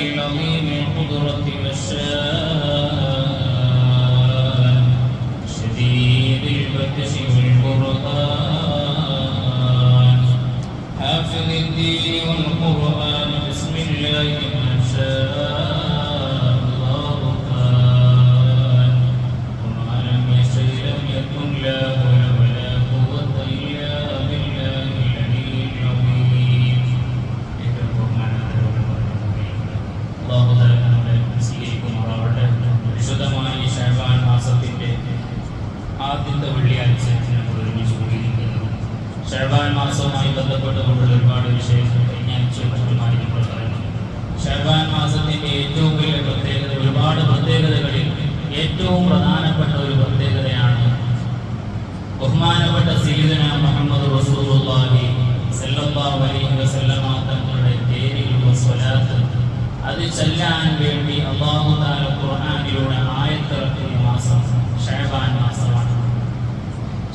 العظيم القدرة والشان شديد البطش ഏറ്റവും പ്രധാനപ്പെട്ട ഒരു പ്രത്യേകതയാണ് ബഹുമാനപ്പെട്ട സീതന മുഹമ്മദ് റസൂലുള്ളാഹി സല്ലല്ലാഹു അലൈഹി വസല്ലമ തങ്ങളുടെ പേരിലുള്ള സ്വലാത്ത് അത് ചൊല്ലാൻ വേണ്ടി അല്ലാഹു തആല ഖുർആനിലൂടെ ആയത്തിറക്കിയ മാസം ഷഅബാൻ മാസമാണ്.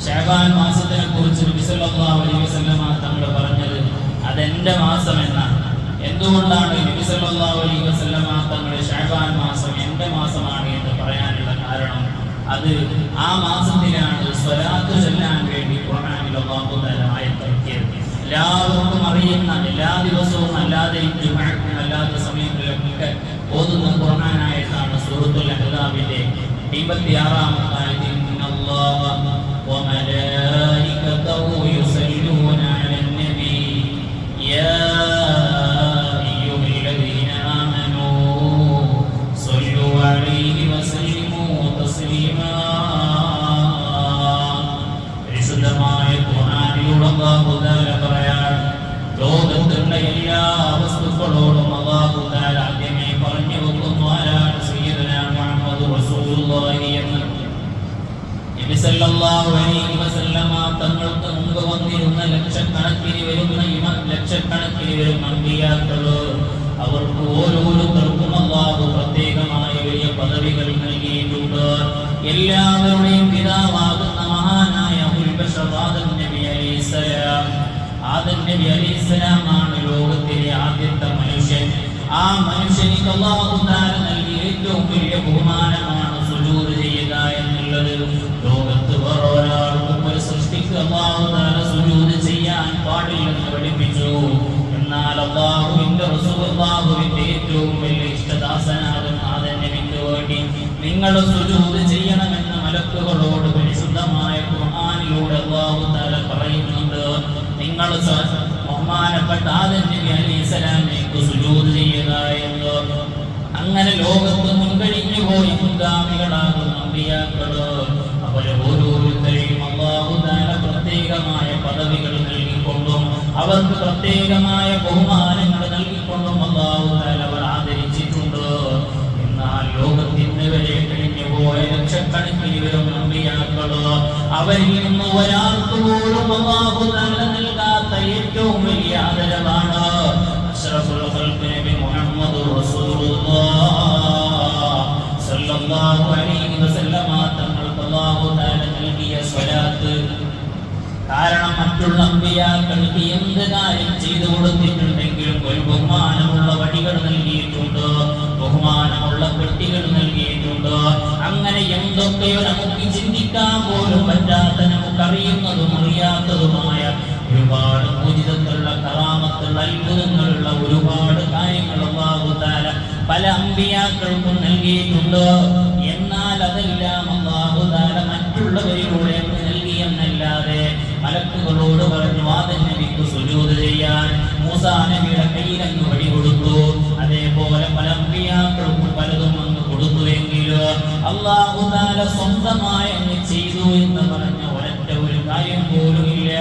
ഷഅബാൻ മാസത്തിനെ കുറിച്ച് നബി സല്ലല്ലാഹു അലൈഹി വസല്ലമ തങ്ങൾ പറഞ്ഞത് അതെന്റെ മാസം എന്നാണ്. എന്തുകൊണ്ടാണ് നബി സല്ലല്ലാഹു അലൈഹി വസല്ലമ തങ്ങൾ ഷഅബാൻ മാസം എന്റെ മാസമാണ് എന്ന് പറയാനുള്ള കാരണം? അത് ആ മാസത്തിലാണ് സ്വലാത്ത് ചൊല്ലാൻ വേണ്ടി ഖുർആനിൽ ആയത്തിറക്കിയത്. എല്ലാവർക്കും അറിയുന്ന എല്ലാ ദിവസവും അല്ലാതെ ജുമഅക്കും അല്ലാത്ത സമയങ്ങളിലൊക്കെ ഓതുന്ന ഖുർആനായിട്ടാണ് സൂറത്തുൽ അഹ്സാബിന്റെ 56 ആയത്തിൽ വരുന്ന വരുന്ന അവർക്ക് ഓരോരുത്തർക്കും അള്ളാഹു പ്രത്യേകമായ വലിയ എല്ലാവരുടെയും പിതാവാകുന്ന മഹാനായ നബി നബി ലോകത്തിലെ ആദ്യത്തെ മനുഷ്യൻ. ആ മനുഷ്യനിക്ക് അള്ളാഹു ഏറ്റവും വലിയ ബഹുമാനമാണ് സുജൂർ ചെയ്യുക എന്നുള്ളത് ലോകത്ത് വേറെ ഒരാൾക്കും ഒരു സൃഷ്ടിക്ക് സുജൂദ് ചെയ്യാൻ പാടില്ലെന്ന് പഠിപ്പിച്ചു. എന്നാൽ അള്ളാഹുവിന്റെ റസൂൽ ഏറ്റവും വലിയ ഇഷ്ടദാസനാകുന്ന ആദം നബിക്ക് വേണ്ടി നിങ്ങൾ സുജൂദ് ചെയ്യണമെന്ന് മലക്കുകളോട് പരിശുദ്ധമായ ഖുർആനിലൂടെ അല്ലാഹു തആല പറയുന്നുണ്ട്. നിങ്ങൾ ബഹുമാനപ്പെട്ട ആദം നബി അലൈഹി സ്വലാമിലേക്ക് സുജൂദ് ചെയ്യുക എന്ന്. അങ്ങനെ ലോകത്ത് മുൻകഴിഞ്ഞു പോയി മുൻഗാമികളാകുന്ന അമ്പിയാക്കൾ അവരെ ഓരോരുത്തരെയും അള്ളാഹു തആല പ്രത്യേകമായ പദവികൾ നൽകിക്കൊണ്ടും അവർക്ക് പ്രത്യേകമായ ബഹുമാനങ്ങൾ നൽകിക്കൊണ്ടും അള്ളാഹു തആല അവർ ആദരിച്ചിട്ടുണ്ട്. എന്നാൽ ലോകത്തിന് വരെ കഴിഞ്ഞു പോയ ലക്ഷക്കണക്കിന് വരും അമ്പിയാക്കളോ അവരിൽ നിന്ന് ഒരാൾക്ക് പോലും കാരണം മറ്റുള്ള അമ്പിയാക്കൾക്ക് എന്ത് കാര്യം ചെയ്തു കൊടുത്തിട്ടുണ്ടെങ്കിലും ഒരു ബഹുമാനമുള്ള വടികൾ നൽകിയിട്ടുണ്ട്. ബഹുമാനമുള്ള പെട്ടികൾ നൽകിയിട്ടുണ്ട്. അങ്ങനെ എന്തൊക്കെയോ നമുക്ക് ചിന്തിക്കാൻ പോലും പറ്റാത്ത നമുക്ക് അറിയുന്നതും അറിയാത്തതുമായ ഒരുപാട് പൂജിതത്തിലുള്ള കറാമത്തുള്ള അത്ഭുതങ്ങളുള്ള ഒരുപാട് കാര്യങ്ങൾ തആല പല അമ്പിയാക്കൾക്കും നൽകിയിട്ടുണ്ട്. എന്നാൽ അതെല്ലാം തആല മറ്റുള്ളവരിലൂടെ നൽകിയെന്നല്ലാതെ മലക്കുകളോട് പറഞ്ഞു ആദം നബിക്ക് സുജൂദ് ചെയ്യാൻ മൂസാ നബിയുടെ കയ്യിലങ്ങ് വഴി കൊടുത്തു. അതേപോലെ പല അമ്പിയാക്കൾക്കും പലതും അങ്ങ് കൊടുത്തുവെങ്കിലും അള്ളാഹു താല സ്വന്തമായി അങ്ങ് ചെയ്തു എന്ന് പറഞ്ഞ ഒരൊറ്റ ഒരു കാര്യം പോലും ഇല്ല.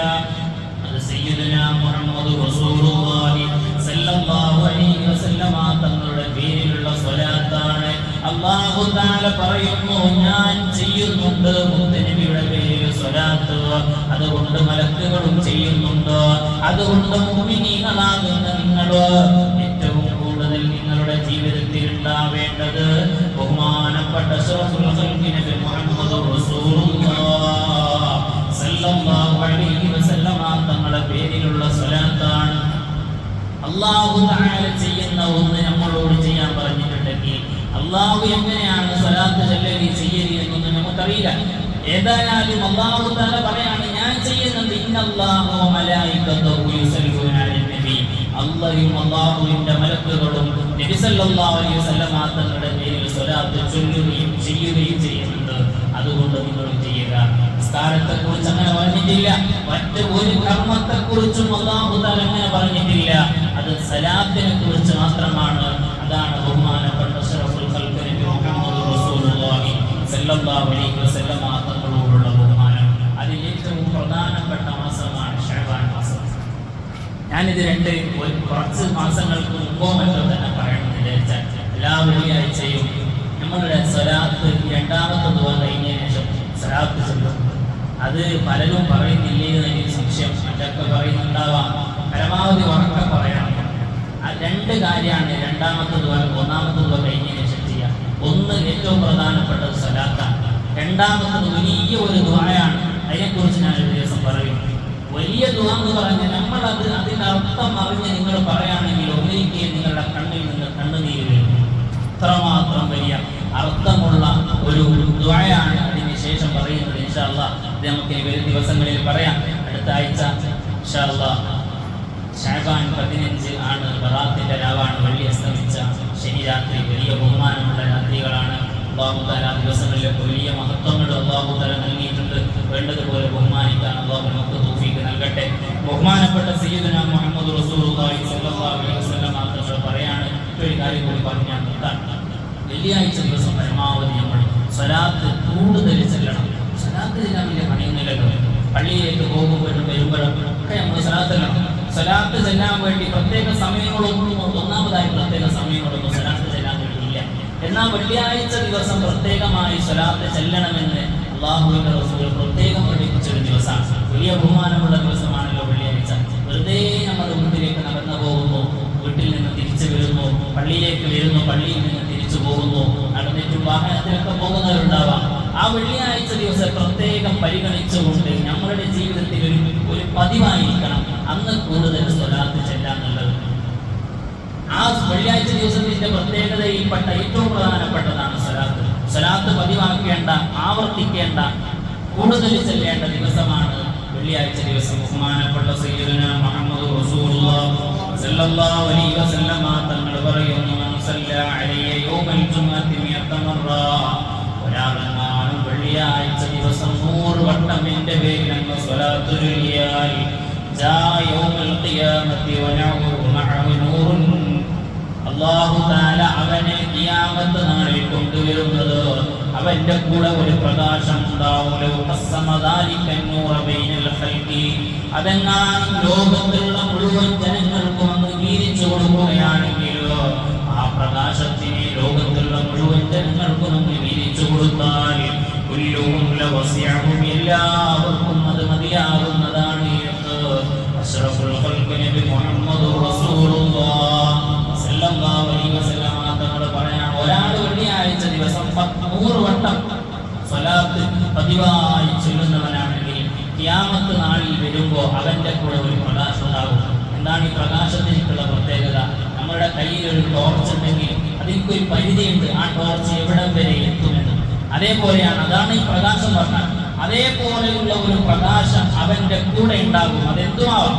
അത് സയ്യിദുനാ മുഹമ്മദ് റസൂലുള്ളാഹി സല്ലല്ലാഹു അലൈഹി വസല്ലമ തങ്ങളുടെ പേരിലുള്ള സ്വലാത്താണ്. അല്ലാഹു തആല പറയുന്നു ഞാൻ ചെയ്യുന്നുണ്ട് മുത്തനബിയുടെ പേരിൽ സ്വലാത്ത് അതുകൊണ്ട് മലക്കുകളും ചെയ്യുന്നുണ്ട്. അതുകൊണ്ട് മുഅ്മിനീങ്ങളാകുന്ന നിങ്ങളോ ഏറ്റവും കൂടുതൽ നിങ്ങളുടെ ജീവിതത്തിൽ ഉണ്ടാവേണ്ടത് ബഹുമാനപ്പെട്ട മുഹമ്മദ് തങ്ങളുടെ പേരിലുള്ള സ്വലാത്താണ്. അള്ളാഹു തആല ചെയ്യുന്ന ഒന്ന് നമ്മളോട് ചെയ്യാൻ എങ്ങനെയാണ് സ്വലാത്ത് ചെല്ലലി ചെയ്യലി എന്നൊന്നും നമുക്കറിയില്ല. ഏതായാലും അള്ളാഹു തന്നെ പറയാണ് ഞാൻ ചെയ്യുന്നത് അള്ളാഹുവും അള്ളാഹുവിന്റെ മലക്കുകളും നബി സല്ലല്ലാഹു അലൈഹി വസല്ലമ തങ്ങളുടെ പേരിൽ സ്വലാത്ത് ചൊല്ലുകയും ചെയ്യുകയും ചെയ്യുന്നുണ്ട്. അതുകൊണ്ട് നിങ്ങൾ ചെയ്യുക? നിസ്കാരത്തെ കുറിച്ച് അങ്ങനെ പറഞ്ഞിട്ടില്ല. മറ്റ് ഒരു കർമ്മത്തെ കുറിച്ചും അള്ളാഹു താല അങ്ങനെ പറഞ്ഞിട്ടില്ല. അത് സലാത്തിനെ കുറിച്ച് മാത്രമാണ്. ഞാനിത് രണ്ട് കുറച്ച് മാസങ്ങൾക്ക് മുമ്പോ മറ്റോ തന്നെ പറയണമെന്ന് വിചാരിച്ചാൽ എല്ലാ വെള്ളിയാഴ്ചയും നമ്മളുടെ സ്വലാത്ത് രണ്ടാമത്തെ ദുവ കഴിഞ്ഞതിന് ശേഷം സ്വലാത്ത് ചൊല്ലും. അത് പലരും പറയുന്നില്ലേ എന്ന് എനിക്ക് സംശയം. മറ്റൊക്കെ പറയുന്നുണ്ടാവാം. പരമാവധി ഉറക്കെ പറയണം. ആ രണ്ട് കാര്യമാണ് രണ്ടാമത്തെ ദുവ ഒന്നാമത്തെ ദുവ കഴിഞ്ഞതിന് ശേഷം ചെയ്യുക ഒന്ന് ഏറ്റവും പ്രധാനപ്പെട്ടത് സ്വലാത്താണ്. രണ്ടാമത്തത് വലിയ ഒരു ദുആയാണ്. അതിനെക്കുറിച്ച് ഞാൻ ഒരു ദിവസം പറയും. വലിയ ദുവാന്ന് പറഞ്ഞ് നമ്മൾ അത് അതിന്റെ അർത്ഥം അറിഞ്ഞ് നിങ്ങൾ പറയുകയാണെങ്കിൽ ഒന്നിരിക്കുകയും നിങ്ങളുടെ കണ്ണിൽ നിന്ന് കണ്ണുനീര് വരും. അത്രമാത്രം വലിയ അർത്ഥമുള്ള ഒരു ദുആയാണ് അതിന് ശേഷം പറയുന്നത്. ഇൻഷാല്ല ഇത് നമുക്ക് വരും ദിവസങ്ങളിൽ പറയാം. അടുത്ത ആഴ്ച ഇൻഷാല്ല ഷാബാൻ പതിനഞ്ച് ആണ് ബറാത്തിന്റെ രാവാണ് വെള്ളി അസ്തമിച്ച ശനി രാത്രി വലിയ ബഹുമാനമുള്ള രാത്രികളാണ് അള്ളാഹു താല ആ ദിവസങ്ങളിലൊക്കെ വലിയ മഹത്വങ്ങൾ അള്ളാഹു താല നൽകിയിട്ടുണ്ട് വേണ്ടതുപോലെ ബഹുമാനിക്കാൻ അള്ളാഹു നമുക്ക് തൗഫീഖ് നൽകട്ടെ ബഹുമാനപ്പെട്ട സയ്യിദുന മുഹമ്മദ് റസൂലുള്ളാഹി സ്വല്ലല്ലാഹു അലൈഹി വസല്ലം മാത്രം പറയാണ് ഒരു കാര്യം കൂടി പറഞ്ഞ് ഞാൻ നിർത്താം വെള്ളിയാഴ്ച ദിവസം പരമാവധി നമ്മൾ സ്വലാത്ത് കൂടുതൽ ചെല്ലണം സ്വലാത്ത് ചെല്ലാൻ വലിയ പണിയൊന്നുമില്ലല്ലോ. പള്ളിയിലേക്ക് പോകുമ്പോഴും വരുമ്പോഴും ഒക്കെ നമ്മൾ സ്വലാത്ത് ചെല്ലണം സ്വലാത്ത് ചെല്ലാൻ വേണ്ടി പ്രത്യേക സമയങ്ങളൊന്നും ഒന്നാമതായി പ്രത്യേക സമയങ്ങളൊന്നും സ്വലാത്ത് ചെല്ലാൻ വേണ്ടിയില്ല എന്നാൽ വെള്ളിയാഴ്ച ദിവസം പ്രത്യേകമായി സ്വലാത്ത് ചെല്ലണമെന്ന് അള്ളാഹുവിന്റെ റസൂൽ പ്രത്യേകം പഠിപ്പിച്ചൊരു ദിവസമാണ്. വലിയ ബഹുമാനമുള്ള ദിവസമാണല്ലോ വെള്ളിയാഴ്ച. വെറുതെ നമ്മൾ വീട്ടിലേക്ക് നടന്നു പോകുന്നു. വീട്ടിൽ നിന്ന് തിരിച്ചു വരുന്നു. പള്ളിയിലേക്ക് വരുന്നു. പള്ളിയിൽ നിന്ന് തിരിച്ചു പോകുന്നു. നടന്നിട്ടും വാഹനത്തിലൊക്കെ പോകുന്നവരുണ്ടാവാം. ആ വെള്ളിയാഴ്ച ദിവസം പ്രത്യേകം പരിഗണിച്ചുകൊണ്ട് നമ്മളുടെ ജീവിതത്തിൽ ഒരു ഒരു പതിവായിരിക്കണം. അന്ന് കൂടുതൽ സ്വലാത്ത് ചെല്ലാന്നുള്ളത് ആ വെള്ളിയാഴ്ച ദിവസത്തിന്റെ പ്രത്യേകതയിൽപ്പെട്ട ഏറ്റവും പ്രധാനപ്പെട്ടതാണ് സ്വലാത്ത് സ്വലാത്ത് പതിവാക്കേണ്ട ആവർത്തിക്കേണ്ട കൂടുതൽ ചെല്ലേണ്ട ദിവസമാണ് വെള്ളിയാഴ്ച ദിവസം. ബഹുമാനപ്പെട്ട സയ്യിദുന മുഹമ്മദ് റസൂലുള്ളാഹി. സല്ലല്ലാഹു അലൈഹി മൻ സല്ല യൗമൽ നൂറ് യൗമൽ ഖിയാമത്തി അള്ളാഹു താല അവനെ ഖിയാമത്ത് അവന്റെ കൂടെ ഒരു പ്രകാശം അതെങ്ങാനും ലോകത്തിലുള്ള മുഴുവൻ ജനങ്ങൾക്കും അങ്ങ് കൊടുക്കുകയാണെങ്കിലോ ആ പ്രകാശത്തിനെ ലോകത്തിലുള്ള മുഴുവൻ ജനങ്ങൾക്കും നമ്മൾ വീതിച്ചു കൊടുത്താൽ എല്ലാവർക്കും അത് മതിയാകുന്നതാണ് എന്ന് അഷ്റഫുൽ നബി മുഹമ്മദ് തങ്ങൾ പറയാൻ ഒരാൾ വെള്ളിയാഴ്ച ദിവസം നൂറ് വട്ടം സ്വലാത്ത് പതിവായി ചൊല്ലുന്നവനാണെങ്കിൽ കിയാമത്ത് നാളിൽ വരുമ്പോൾ അവന്റെ കൂടെ ഒരു പ്രകാശം ഉണ്ടാകും. എന്താണ് ഈ പ്രകാശത്തിനുള്ള നമ്മുടെ കയ്യിൽ ഒരു ടോർച്ച് ഉണ്ടെങ്കിൽ അതിൽക്ക് ഒരു പരിധിയുണ്ട്. ആ ടോർച്ച് എവിടെ വരെ എത്തുമെന്ന്. അതേപോലെയാണ് അതാണ് ഈ പ്രകാശം പറഞ്ഞാൽ അതേപോലെയുള്ള ഒരു പ്രകാശം അവന്റെ കൂടെ ഉണ്ടാകും. അതെന്തുമാവും?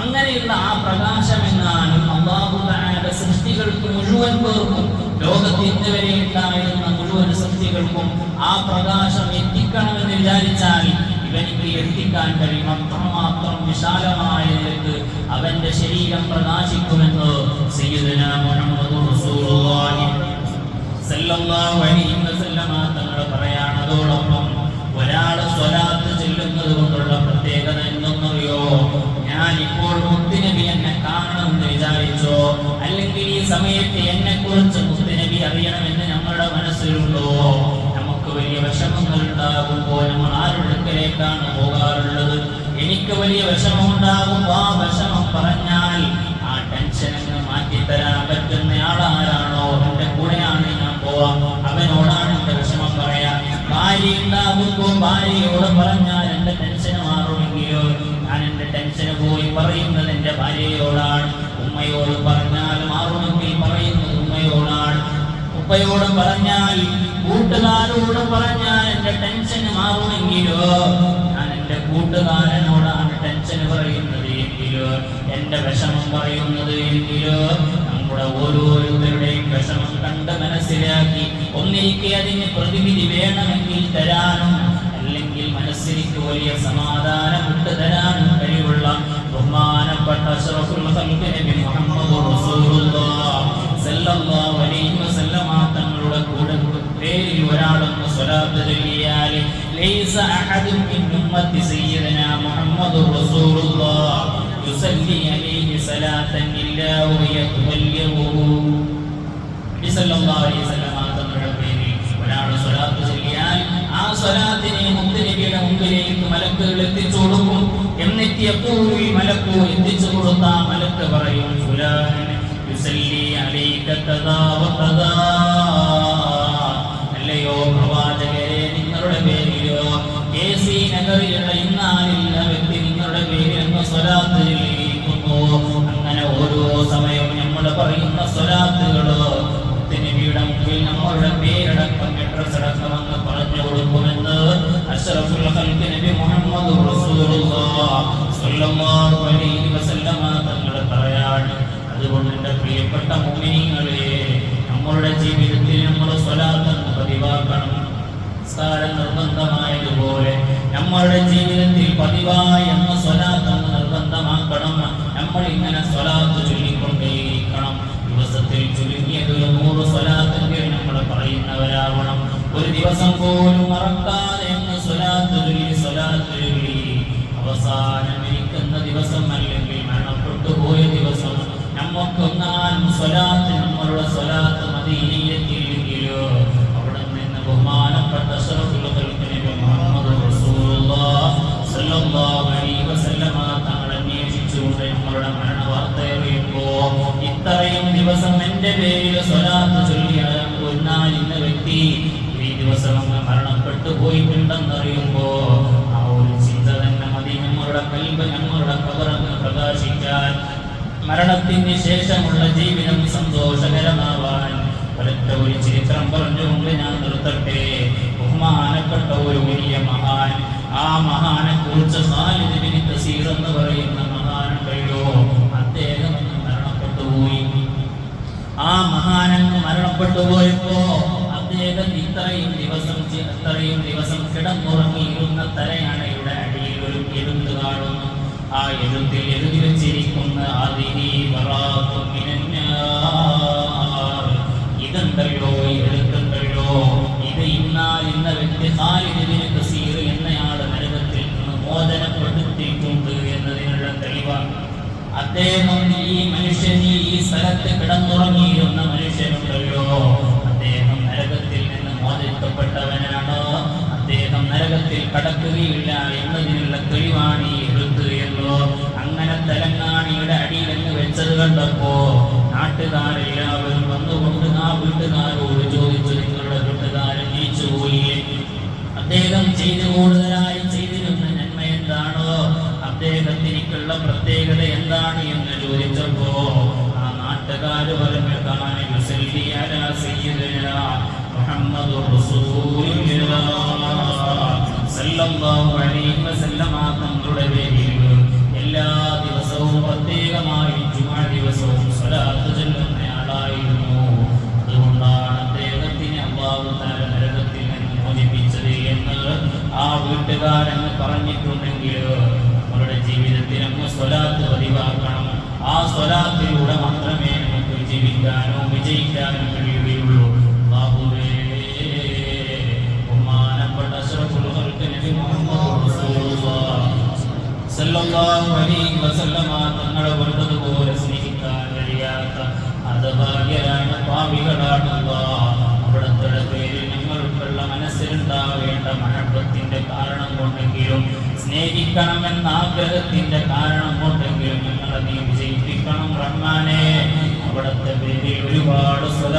അങ്ങനെയുള്ള ആ പ്രകാശം എന്നാലും അള്ളാഹുദായുടെ സൃഷ്ടികൾക്ക് മുഴുവൻ പേർക്കും ലോകത്ത് ഇന്ന് വരെ ഉണ്ടായിരുന്ന മുഴുവൻ സൃഷ്ടികൾക്കും ആ പ്രകാശം എത്തിക്കണമെന്ന് വിചാരിച്ചാൽ ഇവനിക്ക് എത്തിക്കാൻ കഴിയും അത്രമാത്രം വിശാലമായ നിലയ്ക്ക് അവന്റെ ശരീരം പ്രകാശിക്കുമെന്ന് സയ്യിദുന മുഹമ്മദ് വിഷമമുണ്ടാകുമ്പോൾ ആ വിഷമം പറഞ്ഞാൽ ആ ടെൻഷൻ അങ്ങ് മാറ്റിത്തരാൻ പറ്റുന്ന ആളാരാണോ? എന്റെ കൂടെയാണ് ഞാൻ പോവാ അവനോടാണ് എന്റെ വിഷമം പറയാ. ഭാര്യ ഉണ്ടാകുമ്പോൾ ഭാര്യയോട് പറഞ്ഞാൽ എന്റെ ടെൻഷൻ മാറുമെങ്കിലോ? ഞാൻ എന്റെ ടെൻഷന് പോയി പറയുന്നത് എന്റെ ഭാര്യയോടാണ്. ഉമ്മയോട് പറഞ്ഞാൽ മാറുമെങ്കിൽ പറയുന്നത് ഉമ്മയോടാണ്. ഉപ്പയോട് പറഞ്ഞാൽ കൂട്ടുകാരോട് പറഞ്ഞാൽ എന്റെ ടെൻഷൻ മാറുമെങ്കിലോ? ഞാൻ എന്റെ കൂട്ടുകാരനോടാണ് എന്റെ വിഷമം പറയുന്നത് എങ്കിലോ നമ്മുടെ ഓരോരുത്തരുടെയും വിഷമം കണ്ട് മനസ്സിലാക്കി ഒന്നിരിക്കെ അതിന് പ്രതിവിധി വേണമെങ്കിൽ തരാനും അല്ലെങ്കിൽ മനസ്സിലേക്ക് വലിയ സമാധാനം വിട്ടു തരാനും കഴിവുള്ള ബഹുമാനപ്പെട്ട മുഹമ്മദ് തങ്ങളുടെ കൂടെ പേരിൽ ഒരാളൊന്ന് സ്വലാത്ത് ചൊല്ലിയാൽ ലൈസ അഹദും മുഹമ്മദ് റസൂലുള്ളാഹ് യുസല്ലി عليه صلاة ഇല്ലാ വയതുബല്ലിഗുഹു നബി സല്ലല്ലാഹു അലൈഹി വസല്ലമ തങ്ങളുടെ പേരിൽ ഒരാൾ സ്വലാത്ത് ആ സ്വലാത്തിനെ മുത്തുനബിയുടെ മുമ്പിലേക്ക് മലക്കുകൾ എത്തിച്ചു കൊടുക്കും. ഈ മലക്കു എത്തിച്ചു കൊടുത്ത മലക്ക് പറയും ഫുലാൻ യുസല്ലി അലൈക കദാ വ അല്ലയോ മുഹമ്മദ് തങ്ങൾ പറയാണ്. അതുകൊണ്ട് എന്റെ പ്രിയപ്പെട്ട മുഅ്മിനീങ്ങളെ നമ്മളുടെ ജീവിതത്തിൽ നമ്മൾ സ്വലാത്ത് പതിവാക്കണം. നിസ്കാരം നിർബന്ധമായതുപോലെ നമ്മളുടെ ജീവിതത്തിൽ പതിവായി എന്ന സ്വലാത്ത് നിർബന്ധമാക്കണം. നമ്മൾ ഇങ്ങനെ സ്വലാത്ത് ചൊല്ലിക്കൊണ്ടേയിരിക്കണം. ദിവസത്തിൽ ചുരുങ്ങിയത് നൂറ് സ്വലാത്തെങ്കിലും നമ്മൾ പറയുന്നവരാവണം. ഒരു ദിവസം പോലും മറക്കാതെ സ്വലാത്ത് ബഹുമാനപ്പെട്ട ദിവസം എന്റെ പേരിൽ വ്യക്തി ഈ ദിവസം മരണപ്പെട്ടു പോയിട്ടുണ്ടെന്നറിയുമ്പോ ആ ഒരു ചിന്ത തന്നെ മതി നമ്മളുടെ കൽബ് നമ്മളുടെ കബറങ്ങ് പ്രകാശിക്കാൻ മരണത്തിന് ശേഷമുള്ള ജീവിതം സന്തോഷകരമാവാൻ ഒരൊറ്റ ഒരു ചരിത്രം പറഞ്ഞുകൊണ്ട് ഞാൻ നിർത്തട്ടെ. ബഹുമാനപ്പെട്ട ഒരു വലിയ മഹാൻ. ആ മഹാനെ കുറിച്ച് കസീർ എന്ന് പറയുന്ന മഹാനുണ്ടല്ലോ അദ്ദേഹം മരണപ്പെട്ടു പോയി. ആ മഹാനങ്ങ് മരണപ്പെട്ടു പോയപ്പോ അദ്ദേഹം ഇത്രയും ദിവസം ഇത്രയും ദിവസം കിടന്നുറങ്ങിയിരുന്ന തലയാണയുടെ അടിയിൽ ഒരു എഴുത്ത് കാണുന്നു. ആ എഴുത്തിൽ എഴുതി അദ്ദേഹം ഈ മനുഷ്യൻ ഈ സ്ഥലത്ത് കിടന്നുറങ്ങിയിരുന്ന മനുഷ്യനുണ്ടല്ലോ. അദ്ദേഹം നരകത്തിൽ നിന്ന് മോചിക്കപ്പെട്ടവനാണ്? അദ്ദേഹം നരകത്തിൽ കടക്കുകയില്ല എന്നതിനുള്ള തെളിവാണ് ഈ എഴുത്ത് എന്നോ അങ്ങനെ തെലങ്കാണിയുടെ അടിയിൽ എന്ന് വെച്ചത് കണ്ടപ്പോ നാട്ടുകാരെല്ലാവരും വന്നുകൊണ്ട് ആ വീട്ടുകാരോട് ചോദിച്ചു നിങ്ങളുടെ വീട്ടുകാരൻ നീച്ചുപോയി അദ്ദേഹം ചെയ്തു കൂടുതലായി അദ്ദേഹത്തിനിക്കുള്ള പ്രത്യേകത എന്താണ് എന്ന് ചോദിച്ചപ്പോ ആ നാട്ടുകാര് പറഞ്ഞു "കാന യുസല്ലി അലാ സയ്യിദിനാ മുഹമ്മദുർ അലൈഹി വസല്ലമ തങ്ങളുടെ പേരിൽ എല്ലാ ദിവസവും പ്രത്യേകമായി ജുമാ ദിവസവും സ്വലാത്ത് ചൊല്ലുന്നയാളായിരുന്നു അതുകൊണ്ടാണ് അദ്ദേഹത്തിന് താര നരകത്തിൽ നിന്ന് മോചിപ്പിച്ചത് എന്ന് ആ വീട്ടുകാരെന്ന് പറഞ്ഞിട്ടുണ്ടെങ്കിൽ നമ്മുടെ ജീവിതത്തിൽ അങ്ങ് സ്വലാത്ത് പതിവാക്കണം. ആ സ്വലാത്തിലൂടെ മാത്രമേ നമുക്ക് ജീവിക്കാനോ വിജയിക്കാനോ കഴിയുകയുള്ളൂ. ബഹുമാനപ്പെട്ട തങ്ങളെ സ്നേഹിക്കാൻ ഞങ്ങൾക്കുള്ള മനസ്സിലുണ്ടാവേണ്ട മഹബത്തിന്റെ കാരണം കൊണ്ടെങ്കിലും സ്നേഹിക്കണമെന്ന ആഗ്രഹത്തിന്റെ കാരണം കൊണ്ടെങ്കിലും നിങ്ങളെ നീ വിജയിപ്പിക്കണം റഹ്മാനെ. അവിടുത്തെ പേരിൽ ഒരുപാട് സ്വലാ